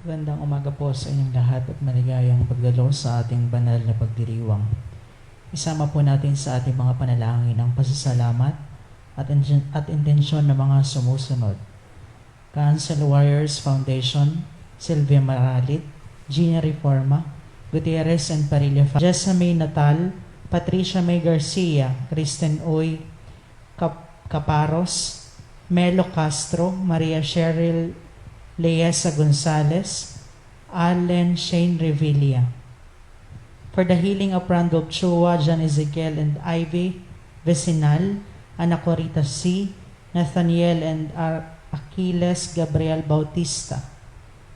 Magandang umaga po sa inyong lahat at maligayang pagdalo sa ating banal na pagdiriwang. Isama po natin sa ating mga panalangin ang pasasalamat at, in- at intensyon ng mga sumusunod. Cancel Warriors Foundation, Sylvia Maralit, Gina Reforma, Gutierrez and Parilla Fa- Jessa May Natal, Patricia May Garcia, Kristen Uy, Cap- Caparos, Melo Castro, Maria Cheryl Leesa Gonzalez, Allen Shane Revilla. For the healing of Randolph Chua, John Ezekiel and Ivy Vecinal, Ana Corita C., Nathaniel and Ar- Achilles Gabriel Bautista.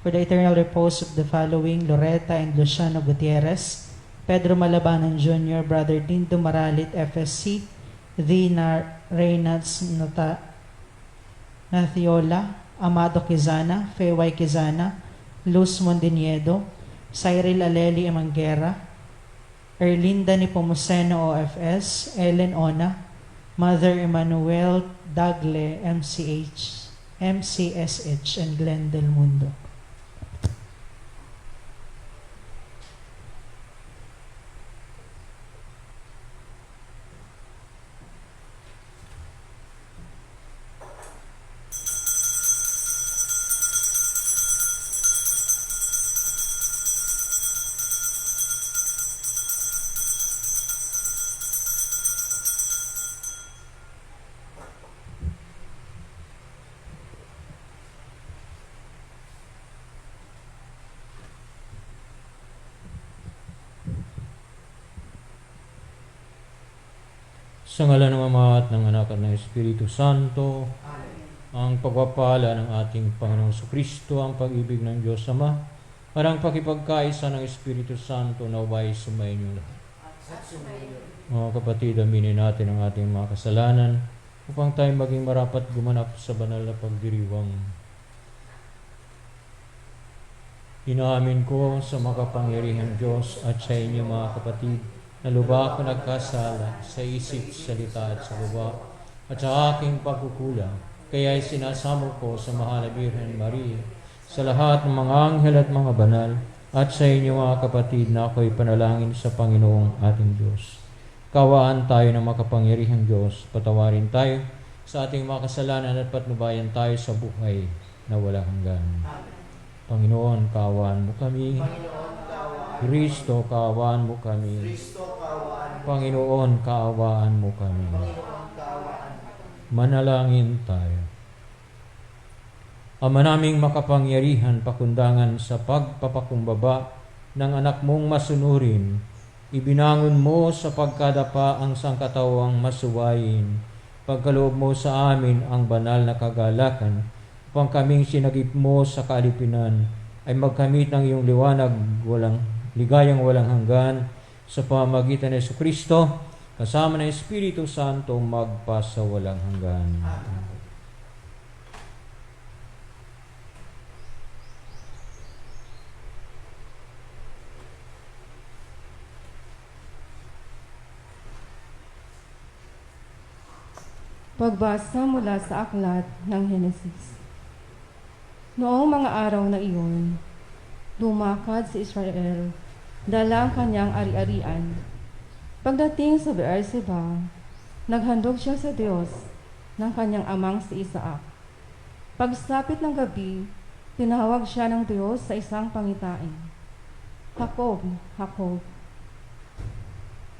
For the eternal repose of the following, Loretta and Luciano Gutierrez, Pedro Malabanan Jr., Brother Dindo Maralit, FSC, Dina Reynolds Nata- Nathiola, Amado Quezana, Feway Quezana, Luz Mondiniedo, Cyril Aleli Emangera, Erlinda Nipomuceno OFS, Ellen Ona, Mother Emmanuel Dagle MCH, MCSH, and Glenn Del Mundo. Sa ngala ng Ama at ng Anak at ng Espiritu Santo, ang pagpapala ng ating Panginoong Kristo, ang pag-ibig ng Diyos Ama, at ang pakipagkaisa ng Espiritu Santo na ubay sumayin niyo lahat. Mga kapatid, aminin natin ang ating mga kasalanan upang tayo maging marapat gumanap sa banal na pagdiriwang. Inaamin ko sa makapangyarihang Diyos at sa inyo mga kapatid na lubha ako nagkasala sa isip, salita at sa baba at sa aking pagkukulang. Kaya sinasamo ko sa mahal na Birhen Maria, sa lahat ng mga anghel at mga banal, at sa inyo mga kapatid na ako'y panalangin sa Panginoong ating Diyos. Kawaan tayo ng makapangyarihang Diyos, patawarin tayo sa ating mga kasalanan at patnubayan tayo sa buhay na walang hanggan. Panginoon, kawaan mo kami. Kristo, kaawaan mo kami. Panginoon, kaawaan mo kami. Manalangin tayo. Ama naming makapangyarihan, pakundangan sa pagpapakumbaba ng anak mong masunurin, ibinangon mo sa pagkadapa ang sangkatawang masuwayin, pagkaloob mo sa amin ang banal na kagalakan, upang kaming sinagip mo sa kaalipinan, ay magkamit ng iyong liwanag, walang ligayang walang hanggan, sa pamagitan ni Kristo, kasama ng Espiritu Santo, magpasa walang hanggan. Pagbasa mula sa aklat ng Henesis. Noong mga araw na iyon, lumakad si Israel, dala ang kanyang ari-arian. Pagdating sa Beersheba, naghandog siya sa Diyos ng kanyang amang si Isaac. Pagsapit ng gabi, tinawag siya ng Diyos sa isang pangitain. Jacob, Jacob.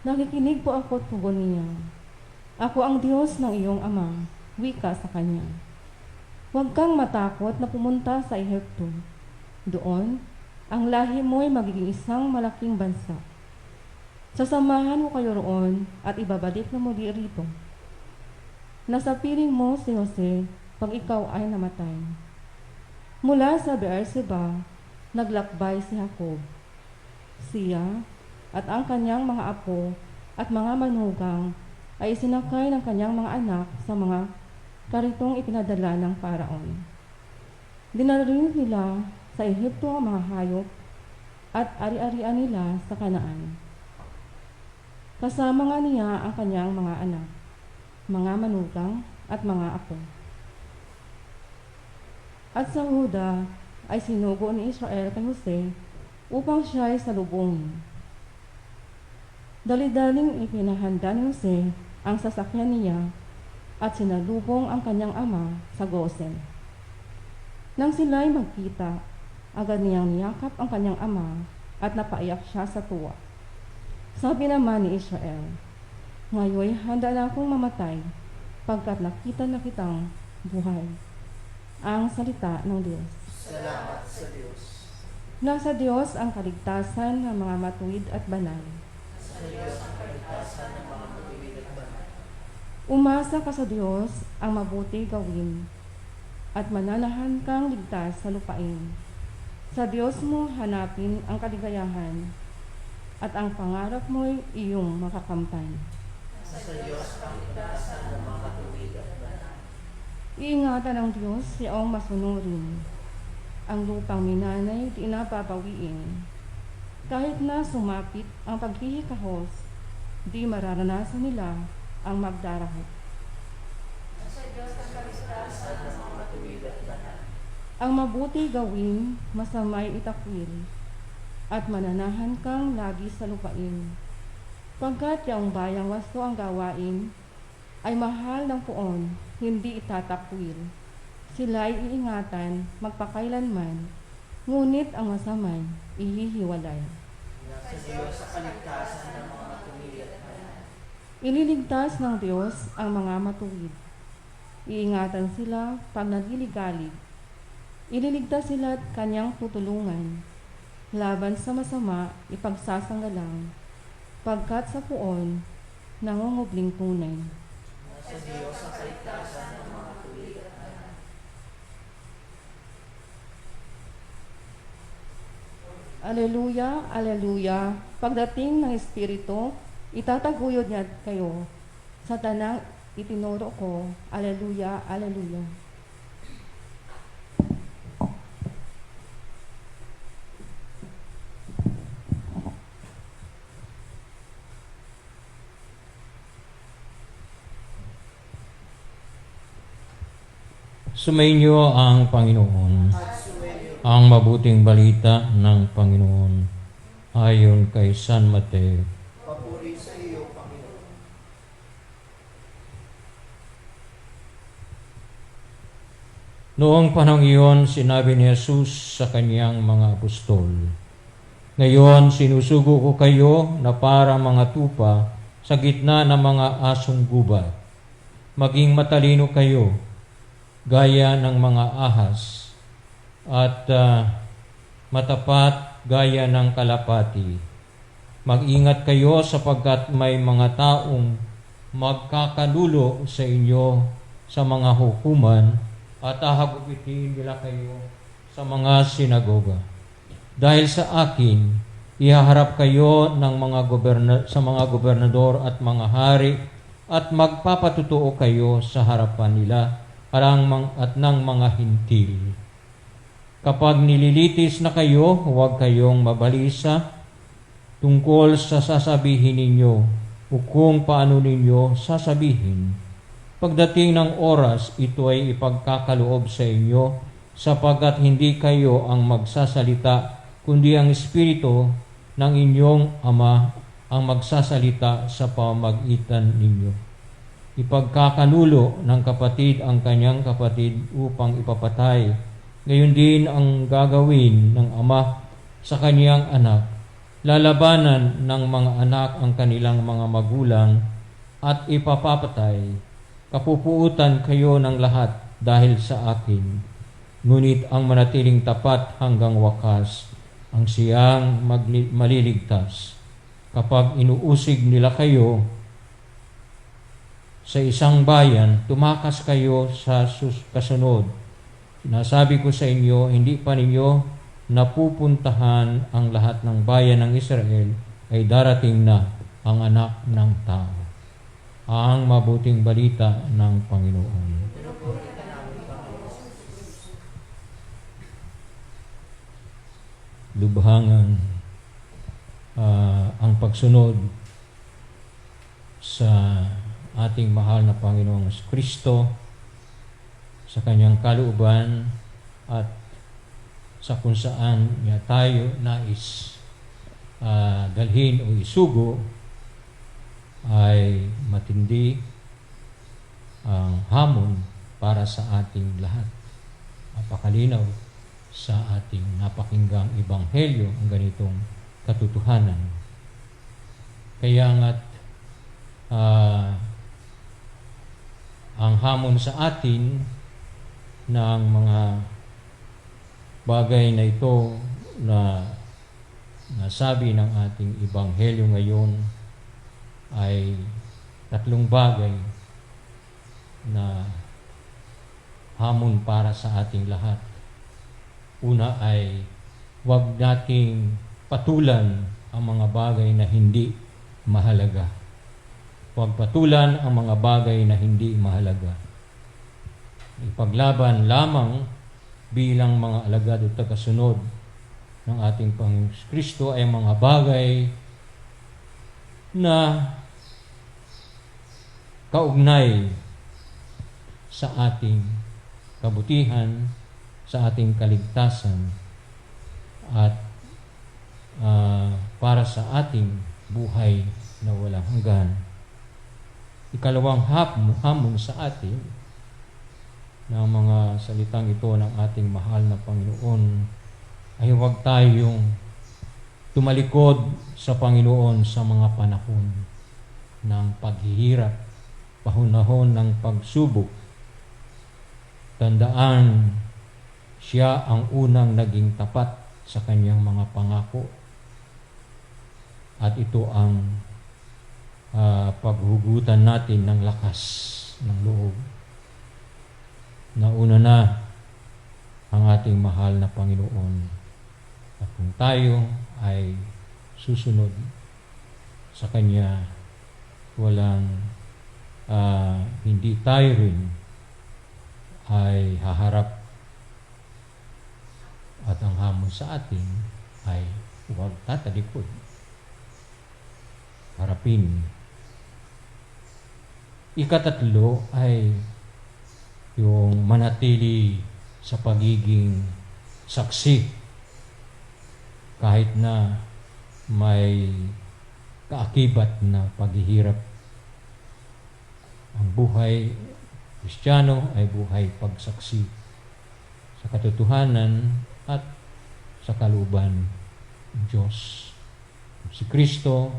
Nakikinig po ako tugon niya. Ako ang Diyos ng iyong ama, wika sa kanya. Huwag kang matakot na pumunta sa Ehipto. Doon, ang lahi mo'y magiging isang malaking bansa. Sasamahan mo kayo roon at ibabalik na muli rito. Nasa piling mo si Jose pag ikaw ay namatay. Mula sa Beersheba, naglakbay si Jacob. Siya at ang kanyang mga apo at mga manugang ay isinakay ng kanyang mga anak sa mga karitong ipinadala ng Paraon. Dinala nila sa Ehipto ang mga hayop at ari-arian nila sa Kanaan. Kasama nga niya ang kanyang mga anak, mga manugang at mga apo. At sa Huda, ay sinugo ni Israel kay Jose upang siya ay salubungin. Dali-daling ipinahanda ni Jose ang sasakyan niya at sinalubong ang kanyang ama sa Gosen. Nang sila'y magkita, agad niyang niyakap ang kanyang ama at napaiyak siya sa tuwa. Sabi naman ni Israel, Ngayoy handa na akong mamatay pagkat nakita na kitang buhay. Ang salita ng Diyos. Salamat sa Diyos. Nasa Diyos ang kaligtasan ng mga matuwid at banal. Sa Diyos ang kaligtasan ng mga matuwid at banal. Umasa ka sa Diyos ang mabuti gawin at mananahan kang ligtas sa lupain. Sa Diyos mo hanapin ang kaligayahan at ang pangarap mo'y iyong makakamtan. Sa Diyos ang kaligtasan ng mga matuwid at banal. Iingatan ng Diyos siyaong masunurin. Ang lupang minanay di napapawiin. Kahit na sumapit ang paghihikahos, di mararanasan nila ang magdarahot. Ang mabuti gawin, masamay itakwil, at mananahan kang lagi sa lupain. Pagkat yung bayang wasto ang gawain, ay mahal ng puon, hindi itatakwil. Sila ay iingatan, magpakailanman, ngunit ang masamay, ihihiwalay. Sa Diyos ang kaligtasan ng. Ililigtas ng Diyos ang mga matuwid. Iingatan sila pag nagiligalig. Ililigtas sila at kanyang tutulungan. Laban sa masama, ipagsasanggalang. Pagkat sa puon, nangungubling tunay. Sa Diyos ang kaligtasan ng mga matuwid at. Aleluya, aleluya. Pagdating ng Espiritu, itataguyod niya kayo sa tanang itinuro ko. Aleluya, aleluya. Sumainyo ang Panginoon. Ang mabuting balita ng Panginoon ayon kay San Mateo. Papuri sa iyo, Panginoon. Noong panahon iyon, sinabi ni Jesus sa kanyang mga apostol, Ngayon, sinusugo ko kayo na parang mga tupa sa gitna ng mga asong gubat. Maging matalino kayo, gaya ng mga ahas, at ah, matapat gaya ng kalapati. Mag-ingat kayo sapagkat may mga taong magkakalulo sa inyo sa mga hukuman at ahagupitin nila kayo sa mga sinagoga. Dahil sa akin, ihaharap kayo ng mga goberna- sa mga gobernador at mga hari at magpapatutuo kayo sa harapan nila arang at ng mga hintil. Kapag nililitis na kayo, huwag kayong mabalisa tungkol sa sasabihin ninyo o kung paano ninyo sasabihin. Pagdating ng oras, ito ay ipagkakaloob sa inyo sapagkat hindi kayo ang magsasalita, kundi ang Espiritu ng inyong Ama ang magsasalita sa pamagitan ninyo. Ipagkakanulo ng kapatid ang kanyang kapatid upang ipapatay. Ngayon din ang gagawin ng Ama sa kanyang anak. Lalabanan ng mga anak ang kanilang mga magulang at ipapapatay. Kapupuutan kayo ng lahat dahil sa akin. Ngunit ang manatiling tapat hanggang wakas ang siyang maliligtas. Kapag inuusig nila kayo sa isang bayan, tumakas kayo sa sus- kasunod. Sinasabi ko sa inyo, hindi pa ninyo napupuntahan ang lahat ng bayan ng Israel ay darating na ang anak ng tao. Ang mabuting balita ng Panginoon. Lubhangan ah, ang pagsunod sa ating mahal na Panginoong Kristo sa kanyang kalooban at sa kung saan niya tayo nais ah, dalhin o isugo ay matindi ang hamon para sa ating lahat. Napakalinaw sa ating napakinggang ebanghelyo ang ganitong katotohanan. Kaya nga't ah, ang hamon sa atin ng mga bagay na ito na nasabi ng ating ebanghelyo ngayon ay tatlong bagay na hamon para sa ating lahat. Una ay huwag nating patulan ang mga bagay na hindi mahalaga. Huwag ang mga bagay na hindi mahalaga. Ipaglaban lamang bilang mga alagad o tagasunod ng ating Panginoon Kristo ay mga bagay na kaugnay sa ating kabutihan, sa ating kaligtasan, at ah, para sa ating buhay na walang hanggan. Ikalawang hamon sa atin ng mga salitang ito ng ating mahal na Panginoon ay huwag tayong tumalikod sa Panginoon sa mga panahon ng paghihirap, panahon ng pagsubok. Tandaan, siya ang unang naging tapat sa kanyang mga pangako. At ito ang ah, paghugutan natin ng lakas ng loob. Nauna na ang ating mahal na Panginoon. At kung tayo ay susunod sa Kanya, walang ah, hindi tayo rin ay haharap at ang hamon sa atin ay huwag tatalikod. Harapin. Ikatatlo ay yung manatili sa pagiging saksi kahit na may kaakibat na paghihirap. Ang buhay Kristiyano ay buhay pagsaksi sa katotohanan at sa kaluban ng Diyos. Si Kristo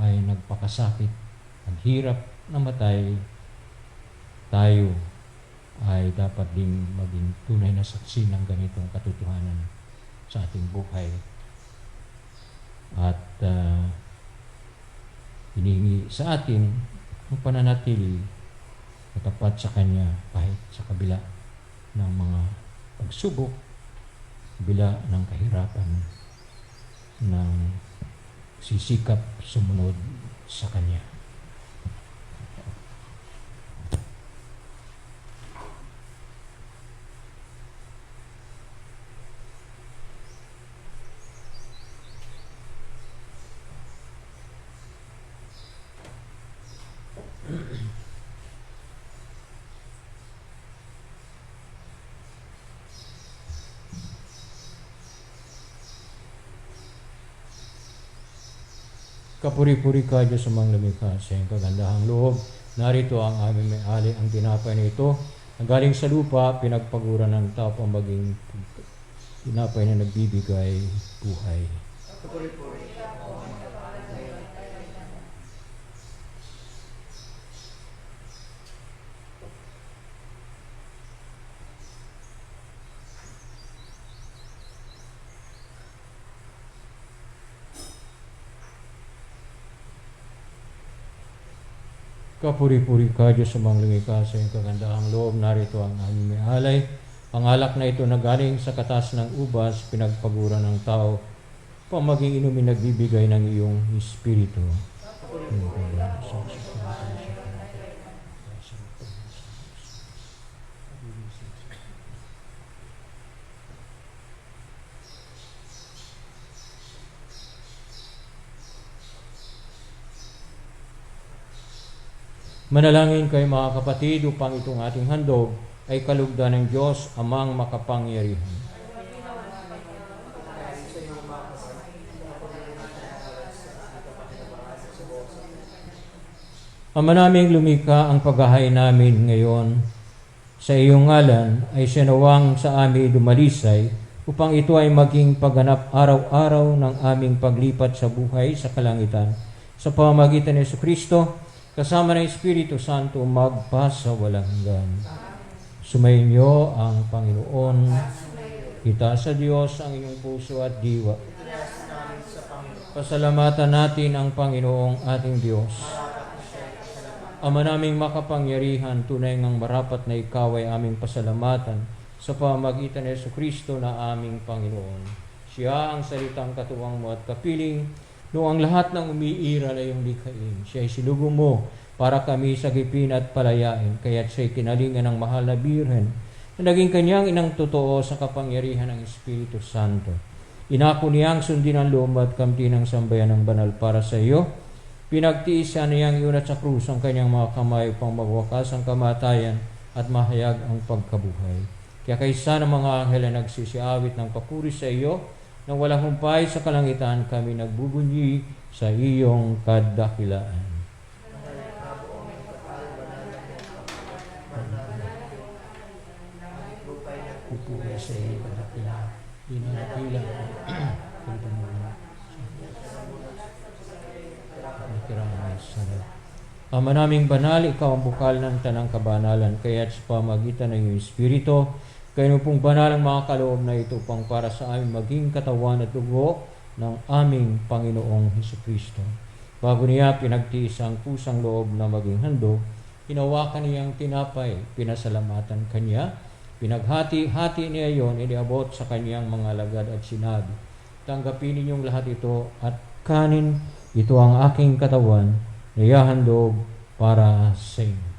ay nagpakasakit, naghirap, namatay, tayo ay dapat ding maging tunay na saksi ng ganitong katotohanan sa ating buhay. At uh, hinihingi sa atin ang pananatili na tapat sa Kanya kahit sa kabila ng mga pagsubok, kabila ng kahirapan, ng sisikap sumunod sa Kanya. Kapuri-puri ka, Diyos amang lumikha sa iyong kagandahang loob. Narito ang aming may-ali, ang tinapay na ito. Ang galing sa lupa, pinagpagura ng tao ang maging tinapay na nagbibigay buhay. Kapuri-puri ka, Diyos amang lumikha sa iyong kagandahang loob. Narito ang aming may alay. Ang na ito na galing sa katas ng ubas, pinagpagura ng tao, pamaging inumin nagbibigay ng iyong Espiritu. Manalangin kayo mga kapatid upang itong ating handog ay kalugdan ng Diyos amang makapangyarihan. Ama naming lumika ang paghahay namin ngayon sa iyong ngalan ay sinawang sa amin dumalisay upang ito ay maging pagganap araw-araw ng aming paglipat sa buhay sa kalangitan. Sa pamamagitan ni Kristo, kasama ng Espiritu Santo, magpasa walang hanggan. Sumayin niyo ang Panginoon. Itaas sa Diyos ang iyong puso at diwa. Pasalamatan natin ang Panginoong ating Diyos. Ama naming makapangyarihan, tunay ngang marapat na ikaw ay aming pasalamatan sa pamagitan ni Yesu Kristo na aming Panginoon. Siya ang salitang katuwang mo at kapiling noong ang lahat ng umiiral ay iyong likhain. Siya ay silugo mo para kami sagipin at palayain, kaya't siya'y kinalingan ng mahal na birhen na naging kanyang inang totoo sa kapangyarihan ng Espiritu Santo. Inako niyang sundin ang loob at kamti ng sambayan ng banal para sa iyo. Pinagtiisan niyang iunat sa krus ang kanyang mga kamay upang magwakas ang kamatayan at mahayag ang pagkabuhay. Kaya kaysa ng mga anghel ay nagsisiawit ng papuri sa iyo, nang walang humpay sa kalangitan kami nagbubunyi sa iyong kadakilaan. Na. Nakiramay sarap. Ama naming banal, ikaw ang bukal ng tanang kabanalan, kaya't sa pamagitan ng iyong Espiritu, kayo pong banal ang mga kaloob na ito upang para sa amin maging katawan at dugo ng aming Panginoong Heso Kristo. Bago niya pinagtiis ang pusang loob na maging handog, hinawakan niyang tinapay, pinasalamatan kanya, pinaghati-hati niya yon, iniabot sa kanyang mga lagad at sinabi, Tanggapin ninyong lahat ito at kanin, ito ang aking katawan, na ihahandog para sa inyo.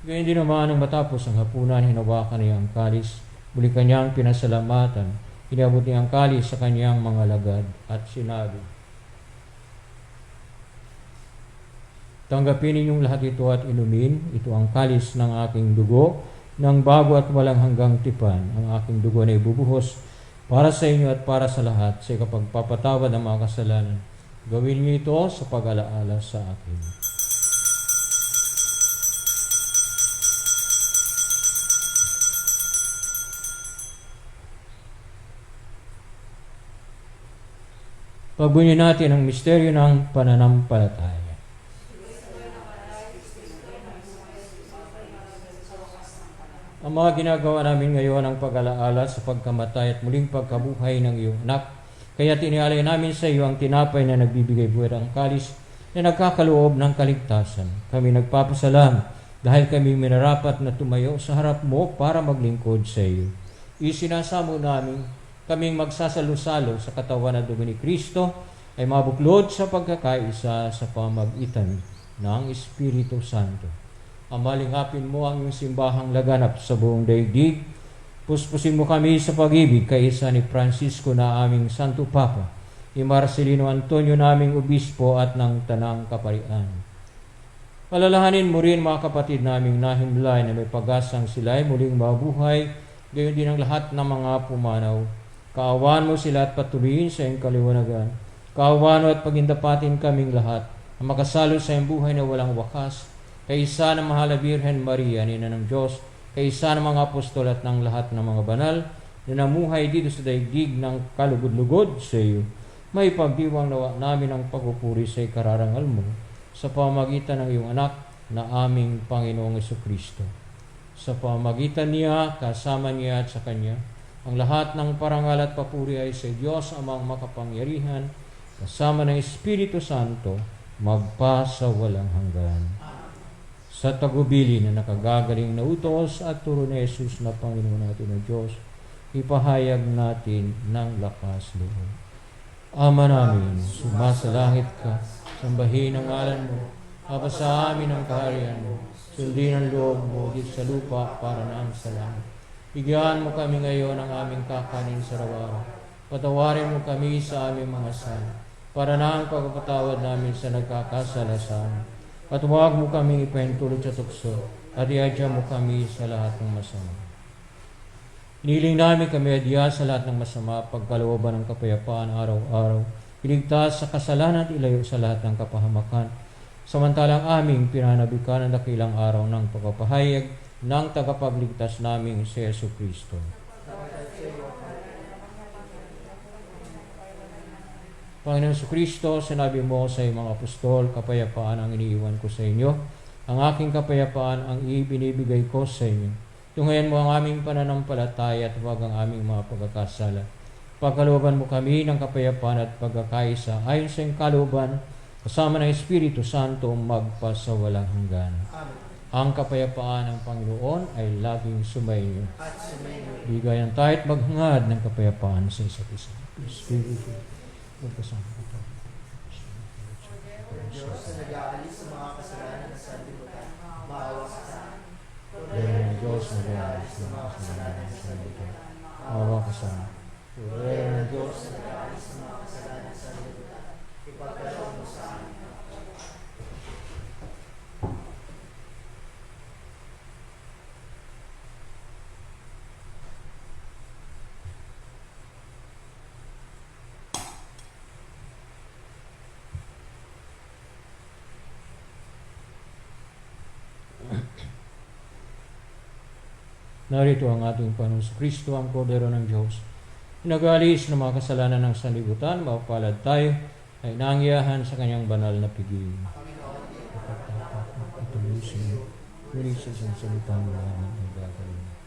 Gayun din naman nang matapos ang hapunan, hinawakan niya ang kalis, muli kanyang pinasalamatan, inabot niya ang kalis sa kanyang mga lagad at sinabi, Tanggapin ninyong lahat ito at inumin, ito ang kalis ng aking dugo, ng bago at walang hanggang tipan, ang aking dugo na ibubuhos para sa inyo at para sa lahat sa ikapagpapatawad ng mga kasalanan. Gawin niyo ito sa pag-alaala sa akin. Pagbunyi natin ang misteryo ng pananampalataya. Ang mga ginagawa namin ngayon ang pag-alaala sa pagkamatay at muling pagkabuhay ng iyong anak. Kaya tinialay namin sa iyo ang tinapay na nagbibigay buhay ang kalis na nagkakaloob ng kaligtasan. Kami nagpapasalam dahil kami minarapat na tumayo sa harap mo para maglingkod sa iyo. Isinasamo namin kaming magsasalo-salo sa katawan na dugo ni Kristo ay mabuklod sa pagkakaisa sa pamagitan ng Espiritu Santo. Amalingapin mo ang iyong simbahang laganap sa buong daigdig. Puspusin mo kami sa pag-ibig kaisa ni Francisco na aming Santo Papa, ni Marcelino Antonio naming Obispo at ng Tanang Kaparian. Palalahanin mo rin mga kapatid naming nahimlay na may pag-asang sila ay muling mabuhay, gayon din ang lahat ng mga pumanaw. Kaawan mo sila at patuloyin sa iyong kaliwanagan. Kaawan mo at pagindapatin kaming lahat na makasalo sa iyong buhay na walang wakas, kaysa ng mahal na Birhen Maria, nina ng Diyos, kaysa ng mga apostol at ng lahat ng mga banal na namuhay dito sa daigdig ng kalugod-lugod sa iyo. May pagdiwang nawa namin ang pagpupuri sa ikararangal mo sa pamagitan ng iyong anak na aming Panginoong Kristo. Sa pamagitan niya, kasama niya at sa kanya, ang lahat ng parangal at papuri ay sa Diyos amang makapangyarihan, kasama ng Espiritu Santo, magpa sa walang hanggan sa tagubili na nakagagaling na utos at turo ni Jesus na Panginoon natin ng Diyos, ipahayag natin ng lakas loob. Ama namin, sumasalangit ka, sambahin ang ngalan mo, Aba sa amin ang kaharian mo, sundin ang loob mo sa lupa para nang sa langit. Bigyan mo kami ngayon ng aming kakanin sa araw Patawarin mo kami sa aming mga sala, para na ang pagpapatawad namin sa nagkakasala sa amin At huwag mo kami ipahintulot sa tukso at iadya mo kami sa lahat ng masama. Iniling namin kami adya sa lahat ng masama, pagkalooban ng kapayapaan araw-araw, iligtas sa kasalanan at ilayo sa lahat ng kapahamakan. Samantalang aming pinanabikan ang dakilang araw ng pagpapahayag ng tagapagligtas naming si Yesu Kristo. Panginoon sa Kristo, sinabi mo sa iyong mga apostol, kapayapaan ang iniiwan ko sa inyo. Ang aking kapayapaan ang ibinibigay ko sa inyo. Tunghayan mo ang aming pananampalataya at huwag ang aming mga pagkakasala. Pagkalooban mo kami ng kapayapaan at pagkakaisa ayon sa iyong kalooban, kasama ng Espiritu Santo magpasawalang hanggan. Ang kapayapaan ng Panginoon ay laging sumainyo. Bigayan tayo at maghangad ng kapayapaan sa isa't isa. Espiritu, magkasama ko tayo. Diyos na nag-aalis sa mga kasalanan ng sanlibutan, maawa ka sa amin. Ng Diyos na nag-aalis ng mga kasalanan ng sanlibutan, maawa ka sa amin. Ng Diyos na nag-aalis sa mga kasalanan ng sanlibutan, ipagkaloob mo sa amin. Narito ang ating Panginoon Kristo, ang Kordero ng Diyos. Nag-aalis ng mga kasalanan ng sanlibutan, mapapalad tayo, ay nangyahan sa kanyang banal na piging. Ituloy sa iyo. Muli sa salita mo lang ang gagawin.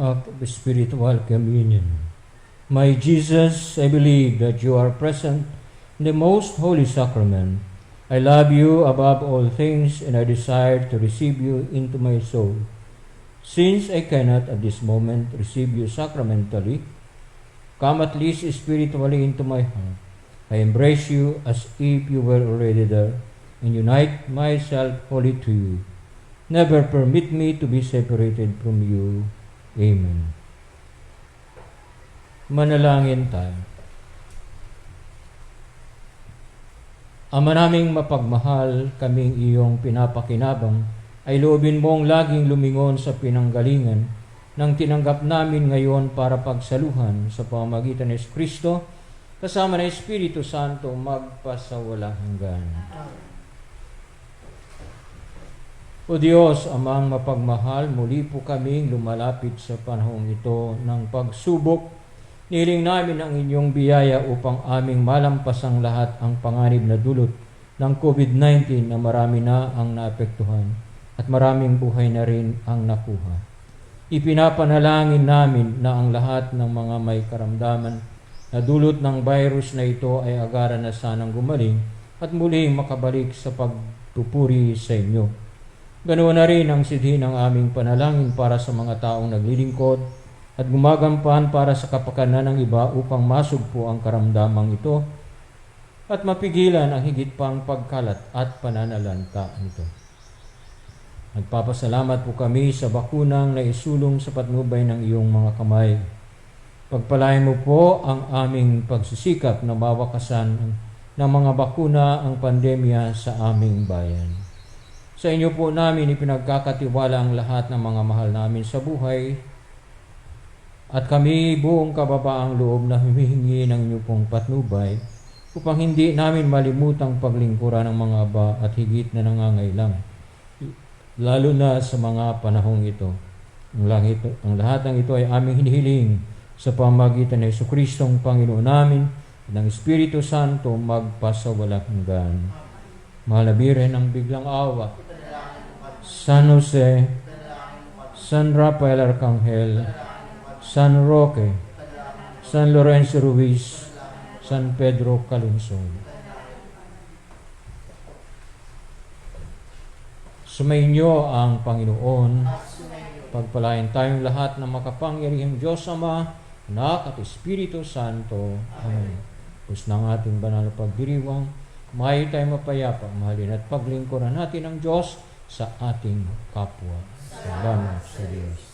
Of Spiritual Communion. My Jesus, I believe that you are present in the most holy sacrament I love you above all things and I desire to receive you into my soul. Since I cannot at this moment receive you sacramentally, come at least spiritually into my heart. I embrace you as if you were already there and unite myself wholly to you. Never permit me to be separated from you. Amen. Manalangin tayo. Ama naming mapagmahal, kaming iyong pinapakinabang, ay loobin mong laging lumingon sa pinanggalingan nang tinanggap namin ngayon para pagsaluhan sa pamamagitan ni Kristo kasama ng Espiritu Santo magpasawalang hanggan. O Diyos, amang mapagmahal, muli po kaming lumalapit sa panahong ito ng pagsubok Niling namin ang inyong biyaya upang aming malampasang lahat ang panganib na dulot ng COVID-19 na marami na ang naapektuhan at maraming buhay na rin ang nakuha. Ipinapanalangin namin na ang lahat ng mga may karamdaman na dulot ng virus na ito ay agaran na sanang gumaling at muling makabalik sa pagtupuri sa inyo. Ganoon na rin ang sidhi ng aming panalangin para sa mga taong naglilingkod at gumagampan para sa kapakanan ng iba upang masugpo ang karamdamang ito at mapigilan ang higit pang pagkalat at pananalanta nito. Nagpapasalamat po kami sa bakunang na sa patnubay ng iyong mga kamay. Pagpalain mo po ang aming pagsisikap na mawakasan ng mga bakuna ang pandemya sa aming bayan. Sa inyo po namin ipinagkakatiwala ang lahat ng mga mahal namin sa buhay at kami buong kababaang loob na humihingi ng inyong pong patnubay upang hindi namin malimutang paglingkuran ng mga aba at higit na nangangailang. Lalo na sa mga panahong ito. Ang, langit, ang lahat ng ito ay aming hinihiling sa pamagitan ng Yesu Kristong Panginoon namin at ng Espiritu Santo magpasawalang hanggan. Mahal na Birhen ng biglang awa, San Jose, San Rafael Arcangel, San Roque, San Lorenzo Ruiz, San Pedro Calungsod. Sumainyo ang Panginoon. Pagpalain tayong lahat ng makapangyarihang Diyos Ama, Anak at Espiritu Santo. Amen. Pus ng ating banal na pagdiriwang, kumayo tayo mapayapa, mahalin at paglingkuran natin ang Diyos sa ating kapwa. Salamat sa Diyos.